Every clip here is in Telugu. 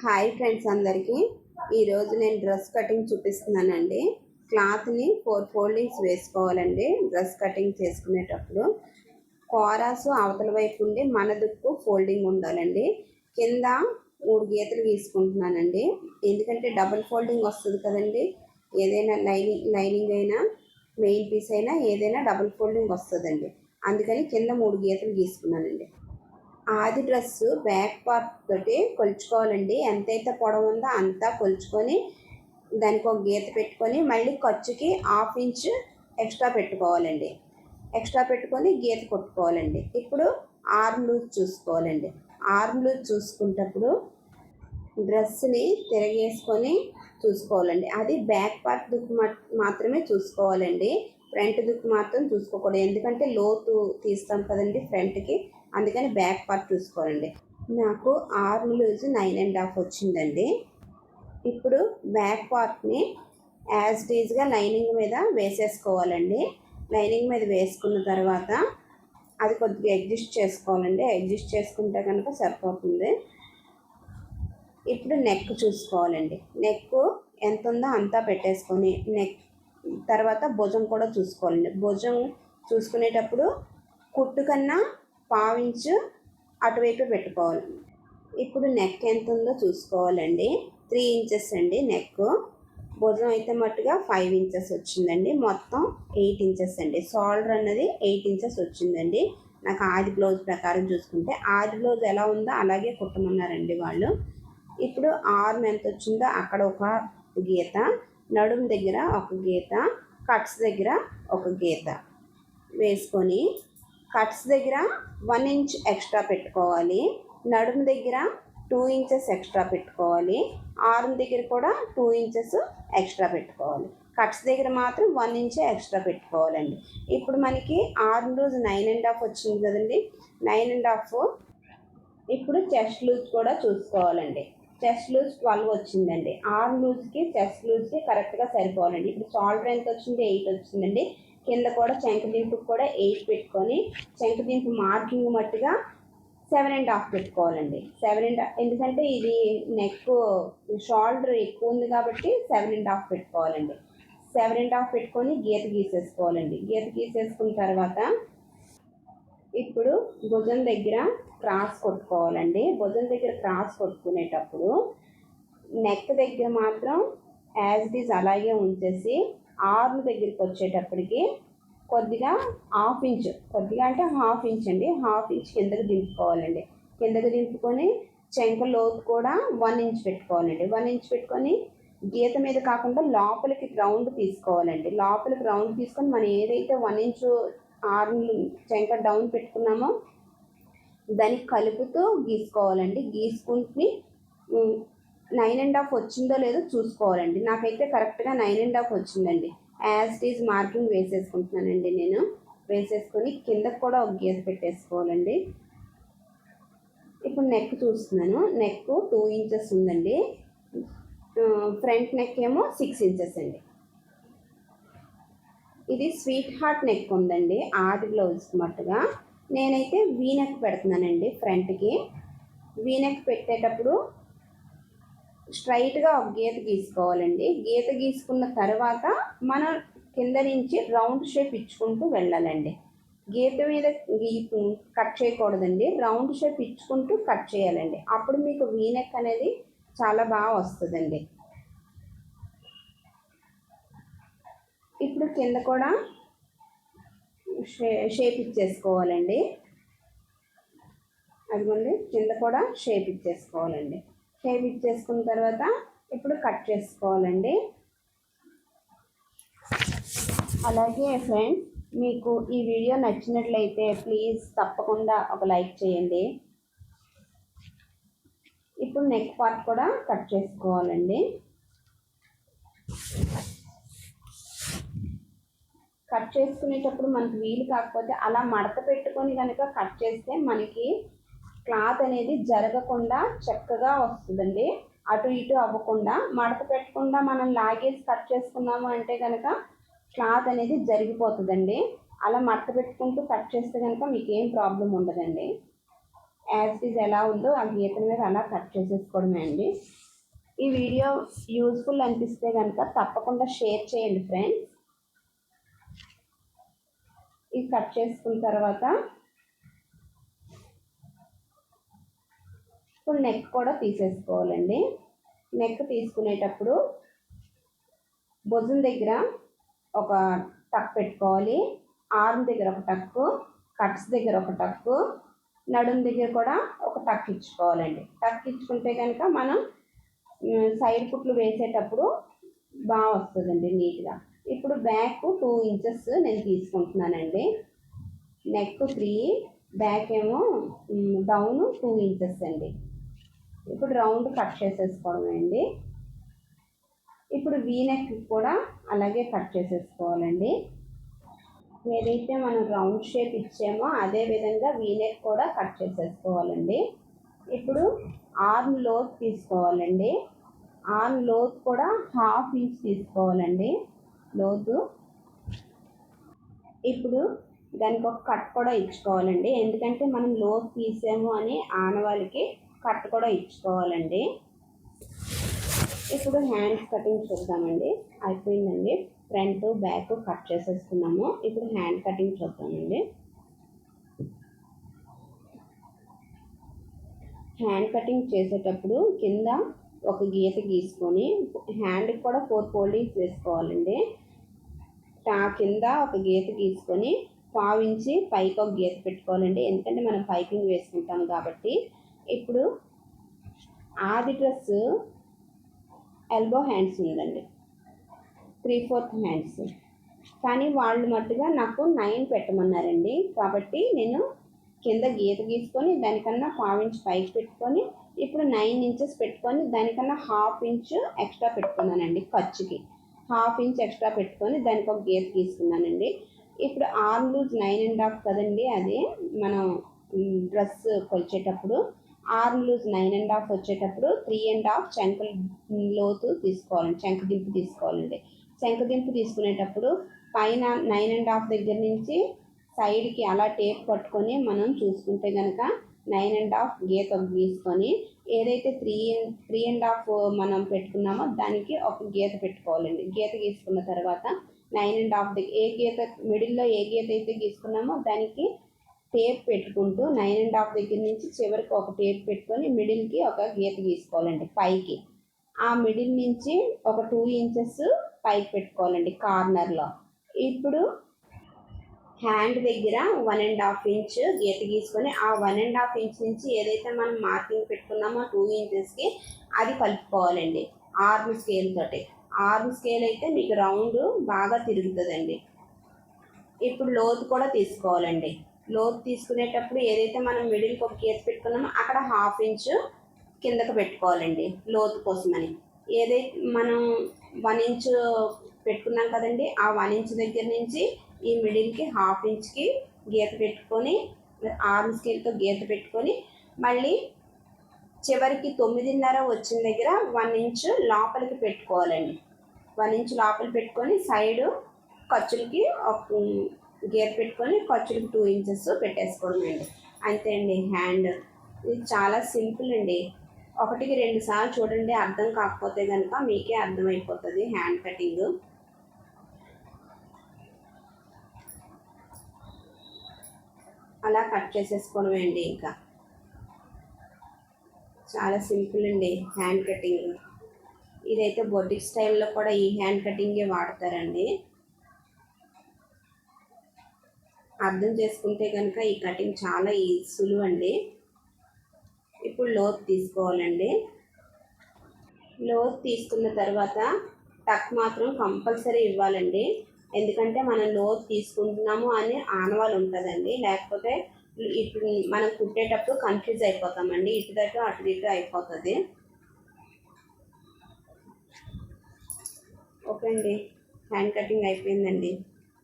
హాయ్ ఫ్రెండ్స్ అందరికీ. ఈరోజు నేను డ్రెస్ కటింగ్ చూపిస్తున్నానండి. క్లాత్ని ఫోర్ ఫోల్డింగ్స్ వేసుకోవాలండి. డ్రెస్ కటింగ్ చేసుకునేటప్పుడు కోరాసు అవతల వైపు ఉండి మన దుక్కు ఫోల్డింగ్ ఉండాలండి. కింద మూడు గీతలు గీసుకుంటున్నానండి. ఎందుకంటే డబుల్ ఫోల్డింగ్ వస్తుంది కదండి. ఏదైనా లైనింగ్ లైనింగ్ అయినా మెయిన్ పీస్ అయినా ఏదైనా డబుల్ ఫోల్డింగ్ వస్తుందండి. అందుకని కింద మూడు గీతలు గీసుకున్నానండి. ఆది డ్రెస్ బ్యాక్ పార్ట్ తోటి కొలుచుకోవాలండి. ఎంతైతే పొడవు ఉందో అంతా కొలుచుకొని దానికి ఒక గీత పెట్టుకొని మళ్ళీ ఖర్చుకి హాఫ్ ఇంచ్ ఎక్స్ట్రా పెట్టుకోవాలండి. ఎక్స్ట్రా పెట్టుకొని గీత కొట్టుకోవాలండి. ఇప్పుడు ఆర్మ్ లూజ్ చూసుకోవాలండి. ఆర్మ్ లూజ్ చూసుకునేటప్పుడు డ్రెస్ని తిరగేసుకొని చూసుకోవాలండి. అది బ్యాక్ పార్ట్ దుక్కు మాత్రమే చూసుకోవాలండి. ఫ్రంట్ దుక్కు మాత్రం చూసుకోకూడదు. ఎందుకంటే లోతు తీస్తాం కదండి ఫ్రంట్కి. అందుకని బ్యాక్ పార్ట్ చూసుకోవాలండి. నాకు arm loose nine and half వచ్చిందండి. ఇప్పుడు బ్యాక్ పార్ట్ని యాజ్ డీజ్గా లైనింగ్ మీద వేసేసుకోవాలండి. లైనింగ్ మీద వేసుకున్న తర్వాత అది కొద్దిగా అడ్జస్ట్ చేసుకోవాలండి. అడ్జస్ట్ చేసుకుంటే కనుక సరిపోతుంది. ఇప్పుడు నెక్ చూసుకోవాలండి. నెక్ ఎంత ఉందో అంతా పెట్టేసుకొని నెక్ తర్వాత భుజం కూడా చూసుకోవాలండి. భుజం చూసుకునేటప్పుడు కుట్టు కన్నా పావించు అటువైపు పెట్టుకోవాలి. ఇప్పుడు నెక్ ఎంత ఉందో చూసుకోవాలండి. త్రీ ఇంచెస్ అండి నెక్ భుజం అయితే మట్టుగా ఫైవ్ ఇంచెస్ వచ్చిందండి. మొత్తం ఎయిట్ ఇంచెస్ అండి. షోల్డర్ అన్నది ఎయిట్ ఇంచెస్ వచ్చిందండి. నాకు ఆది బ్లౌజ్ ప్రకారం చూసుకుంటే ఆది బ్లౌజ్ ఎలా ఉందో అలాగే కుట్టమన్నారండి వాళ్ళు. ఇప్పుడు ఆర్మ్ ఎంత వచ్చిందో అక్కడ ఒక గీత నడుం దగ్గర ఒక గీత కట్స్ దగ్గర ఒక గీత. వేసుకొని కట్స్ దగ్గర వన్ ఇంచ్ ఎక్స్ట్రా పెట్టుకోవాలి. నడుము దగ్గర టూ ఇంచెస్ ఎక్స్ట్రా పెట్టుకోవాలి. ఆర్మ్ దగ్గర కూడా టూ ఇంచెస్ ఎక్స్ట్రా పెట్టుకోవాలి. కట్స్ దగ్గర మాత్రం వన్ ఇంచే ఎక్స్ట్రా పెట్టుకోవాలండి. ఇప్పుడు మనకి ఆర్మ్ రోజు నైన్ అండ్ హాఫ్ వచ్చింది కదండి. నైన్ అండ్ హాఫ్ ఇప్పుడు చెస్ట్ లూజ్ కూడా చూసుకోవాలండి. చెస్ట్ లూజ్ ట్వెల్వ్ వచ్చిందండి. ఆర్మ్ లూజ్కి చెస్ట్ లూజ్కి కరెక్ట్గా సరిపోవాలండి. ఇప్పుడు షోల్డర్ ఎంత వచ్చింది ఎయిట్ వచ్చిందండి. కింద కూడా దింపుకు కూడా ఎయిట్ పెట్టుకొని చెంకదింపు మార్కింగ్ మట్టుగా సెవెన్ అండ్ హాఫ్ పెట్టుకోవాలండి. సెవెన్ అండ్ ఎందుకంటే ఇది నెక్ షోల్డర్ ఎక్కువ ఉంది కాబట్టి సెవెన్ అండ్ హాఫ్ పెట్టుకోవాలండి. సెవెన్ అండ్ హాఫ్ పెట్టుకొని గీత గీసేసుకోవాలండి. గీత గీసేసుకున్న తర్వాత ఇప్పుడు భుజం దగ్గర క్రాస్ కొట్టుకోవాలండి. భుజం దగ్గర క్రాస్ కొట్టుకునేటప్పుడు నెక్ దగ్గర మాత్రం యాజ్ ఇట్ ఈజ్ అలాగే ఉంచేసి ఆర్మ్ దగ్గరికి వచ్చేటప్పటికి కొద్దిగా హాఫ్ ఇంచ్ కొద్దిగా అంటే హాఫ్ ఇంచ్ అండి. హాఫ్ ఇంచ్ కిందకి దింపుకోవాలండి. కిందకి దింపుకొని చెంక లోతు కూడా వన్ ఇంచ్ పెట్టుకోవాలండి. వన్ ఇంచ్ పెట్టుకొని గీత మీద కాకుండా లోపలికి రౌండ్ తీసుకోవాలండి. లోపలికి రౌండ్ తీసుకొని మనం ఏదైతే వన్ ఇంచ్ ఆర్మ్ చెంక డౌన్ పెట్టుకున్నామో దానికి కలుపుతూ గీసుకోవాలండి. గీసుకుంటుని నైన్ అండ్ హాఫ్ వచ్చిందో లేదో చూసుకోవాలండి. నాకైతే కరెక్ట్గా నైన్ అండ్ హాఫ్ వచ్చిందండి. యాజ్ ఇట్ ఈజ్ మార్కింగ్ వేసేసుకుంటున్నానండి నేను. వేసేసుకొని కిందకు కూడా ఒక గీత పెట్టేసుకోవాలండి. ఇప్పుడు నెక్ చూస్తున్నాను. నెక్ టూ ఇంచెస్ ఉందండి. ఫ్రంట్ నెక్ ఏమో సిక్స్ ఇంచెస్ అండి. ఇది స్వీట్ హార్ట్ నెక్ ఉందండి. ఆది బ్లౌజ్కి మట్టుగా. నేనైతే వీ నెక్ పెడుతున్నానండి ఫ్రంట్కి వీ నెక్ పెట్టేటప్పుడు స్ట్రైట్గా ఒక గీత గీసుకోవాలండి. గీత గీసుకున్న తర్వాత మనం కింద నుంచి రౌండ్ షేప్ ఇచ్చుకుంటూ వెళ్ళాలండి. గీత మీద గీ కట్ చేయకూడదండి. రౌండ్ షేప్ ఇచ్చుకుంటూ కట్ చేయాలండి. అప్పుడు మీకు వీనెక్ అనేది చాలా బాగా వస్తుందండి. ఇప్పుడు కింద కూడా షే షేప్ ఇచ్చేసుకోవాలండి. అదిగోండి కింద కూడా షేప్ ఇచ్చేసుకోవాలండి. షేప్ ఇచ్చేసుకున్న తర్వాత ఇప్పుడు కట్ చేసుకోవాలండి. అలాగే ఫ్రెండ్స్ మీకు ఈ వీడియో నచ్చినట్లయితే ప్లీజ్ తప్పకుండా ఒక లైక్ చేయండి. ఇప్పుడు నెక్ పార్ట్ కూడా కట్ చేసుకోవాలండి. కట్ చేసుకునేటప్పుడు మనకి వీలు కాకపోతే అలా మడత పెట్టుకొని కనుక కట్ చేస్తే మనకి క్లాత్ అనేది జరగకుండా చక్కగా వస్తుందండి. అటు ఇటు అవ్వకుండా మడత పెట్టకుండా మనం లాగేసి కట్ చేసుకున్నాము అంటే కనుక క్లాత్ అనేది జరిగిపోతుందండి. అలా మడత పెట్టుకుంటూ కట్ చేస్తే కనుక మీకు ఏం ప్రాబ్లం ఉండదండి. యాజ్ ఇట్ ఈజ్ ఎలా ఉందో ఆ గీతల మీద అలా కట్ చేసేసుకోవడమే అండి. ఈ వీడియో యూజ్ఫుల్ అనిపిస్తే కనుక తప్పకుండా షేర్ చేయండి ఫ్రెండ్స్ ఇది కట్ చేసుకున్న తర్వాత ఇప్పుడు నెక్ కూడా తీసేసుకోవాలండి. నెక్ తీసుకునేటప్పుడు భుజం దగ్గర ఒక టక్ పెట్టుకోవాలి. ఆర్మ్ దగ్గర ఒక టక్కు కట్స్ దగ్గర ఒక టక్కు నడుం దగ్గర కూడా ఒక టక్ ఇచ్చుకోవాలండి. టక్ ఇచ్చుకుంటే కనుక మనం సైడ్ కుట్లు వేసేటప్పుడు బాగా వస్తుందండి నీట్గా. ఇప్పుడు బ్యాక్ టూ ఇంచెస్ నేను తీసుకుంటున్నానండి. నెక్ త్రీ బ్యాక్ ఏమో డౌన్ టూ ఇంచెస్ అండి. ఇప్పుడు రౌండ్ కట్ చేసేసుకోవడమే అండి ఇప్పుడు వీ నెక్ కూడా అలాగే కట్ చేసేసుకోవాలండి. ఏదైతే మనం రౌండ్ షేప్ ఇచ్చామో అదే విధంగా వీ నెక్ కూడా కట్ చేసేసుకోవాలండి. ఇప్పుడు ఆర్మ్ లోత్ తీసుకోవాలండి. ఆర్మ్ లోత్ కూడా హాఫ్ ఇంచ్ తీసుకోవాలండి. లోతు ఇప్పుడు దానికి ఒక కట్ కూడా ఇచ్చుకోవాలండి. ఎందుకంటే మనం లోతు తీసాము అని ఆనవాళ్ళకి కట్ కూడా ఇచ్చుకోవాలండి. ఇప్పుడు హ్యాండ్స్ కటింగ్ చూద్దామండి. అయిపోయిందండి. ఫ్రంట్ బ్యాక్ కట్ చేసేసుకున్నాము ఇప్పుడు హ్యాండ్ కటింగ్ చూద్దామండి. హ్యాండ్ కటింగ్ చేసేటప్పుడు కింద ఒక గీత గీసుకొని హ్యాండ్కి కూడా ఫోర్ ఫోల్డింగ్స్ వేసుకోవాలండి. టా కింద ఒక గీత గీసుకొని పావించి పైకి ఒక గీత పెట్టుకోవాలండి. ఎందుకంటే మనం పైపింగ్ వేసుకుంటాం కాబట్టి ఇప్పుడు ఆది డ్రెస్ ఎల్బో హ్యాండ్స్ ఉందండి. Three fourth hands. కానీ వాళ్ళు మట్టుగా నాకు నైన్ పెట్టమన్నారండి. కాబట్టి నేను కింద గీత గీసుకొని దానికన్నా పావు ఇంచ్ పైకి పెట్టుకొని ఇప్పుడు నైన్ ఇంచెస్ పెట్టుకొని దానికన్నా హాఫ్ ఇంచ్ ఎక్స్ట్రా పెట్టుకున్నానండి ఖర్చుకి. హాఫ్ ఇంచ్ ఎక్స్ట్రా పెట్టుకొని దానికి ఒక గీత గీసుకున్నానండి. ఇప్పుడు arm loose nine and half కదండి అది మనం dress కొలిచేటప్పుడు. Arm loose nine and half వచ్చేటప్పుడు త్రీ అండ్ హాఫ్ చంకల లోతు తీసుకోవాలండి చంక దింపు తీసుకోవాలండి. చంక దింపు తీసుకునేటప్పుడు పైన నైన్ అండ్ హాఫ్ దగ్గర నుంచి సైడ్కి అలా టేప్ పట్టుకొని మనం చూసుకుంటే కనుక నైన్ అండ్ హాఫ్ గీత గీసుకొని ఏదైతే త్రీ త్రీ అండ్ హాఫ్ మనం పెట్టుకున్నామో దానికి ఒక గీత పెట్టుకోవాలండి. గీత గీసుకున్న తర్వాత నైన్ అండ్ హాఫ్ దగ్గర ఏ గీత మిడిల్లో ఏ గీత అయితే గీసుకున్నామో దానికి టేప్ పెట్టుకుంటూ నైన్ అండ్ హాఫ్ దగ్గర నుంచి చివరికి ఒక టేప్ పెట్టుకొని మిడిల్కి ఒక గీత గీసుకోవాలండి పైకి. ఆ మిడిల్ నుంచి ఒక టూ ఇంచెస్ పైకి పెట్టుకోవాలండి కార్నర్లో ఇప్పుడు హ్యాండ్ దగ్గర వన్ అండ్ హాఫ్ ఇంచ్ గీత గీసుకొని ఆ వన్ అండ్ హాఫ్ ఇంచ్ నుంచి ఏదైతే మనం మార్కింగ్ పెట్టుకున్నామో టూ ఇంచెస్కి అది కలుపుకోవాలండి ఆర్మ్ స్కేల్ తోటి. ఆర్మ్ స్కేల్ అయితే మీకు రౌండ్ బాగా తిరుగుతుందండి. ఇప్పుడు లోతు కూడా తీసుకోవాలండి. లోతు తీసుకునేటప్పుడు ఏదైతే మనం మిడిల్కి ఒక గీత పెట్టుకున్నామో అక్కడ హాఫ్ ఇంచ్ కిందకు పెట్టుకోవాలండి లోతు కోసమని. ఏదైతే మనం వన్ ఇంచ్ పెట్టుకున్నాం కదండి ఆ వన్ ఇంచ్ దగ్గర నుంచి ఈ మిడిల్కి హాఫ్ ఇంచ్కి గీత పెట్టుకొని ఆర్మ్ స్కేల్తో గీత పెట్టుకొని మళ్ళీ చివరికి తొమ్మిదిన్నర వచ్చిన దగ్గర వన్ ఇంచ్ లోపలికి పెట్టుకోవాలండి. వన్ ఇంచ్ లోపల పెట్టుకొని సైడ్ ఖర్చులకి గేర్ పెట్టుకొని ఖర్చులకు టూ ఇంచెస్ పెట్టేసుకోవడం అండి అంతే అండి హ్యాండ్. ఇది చాలా సింపుల్ అండి. ఒకటికి రెండు సార్లు చూడండి అర్థం కాకపోతే కనుక మీకే అర్థమైపోతుంది హ్యాండ్ కటింగ్. అలా కట్ చేసేసుకోవడమే అండి ఇంకా. చాలా సింపుల్ అండి హ్యాండ్ కటింగ్. ఇదైతే బొడ్డి స్టైల్లో కూడా ఈ హ్యాండ్ కటింగే వాడతారండి. అర్థం చేసుకుంటే కనుక ఈ కటింగ్ చాలా ఈ సులువు అండి ఇప్పుడు లోత్ తీసుకోవాలండి. లోత్ తీసుకున్న తర్వాత టక్ మాత్రం కంపల్సరీ ఇవ్వాలండి. ఎందుకంటే మనం లోత్ తీసుకుంటున్నాము అని ఆనవాళ్ళు ఉంటుందండి. లేకపోతే ఇప్పుడు మనం కుట్టేటప్పుడు కన్ఫ్యూజ్ అయిపోతామండి. ఇటు దట్టు అటు ఇటు అయిపోతుంది. ఓకే అండి. హ్యాండ్ కటింగ్ అయిపోయిందండి.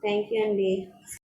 థ్యాంక్ యూ అండి.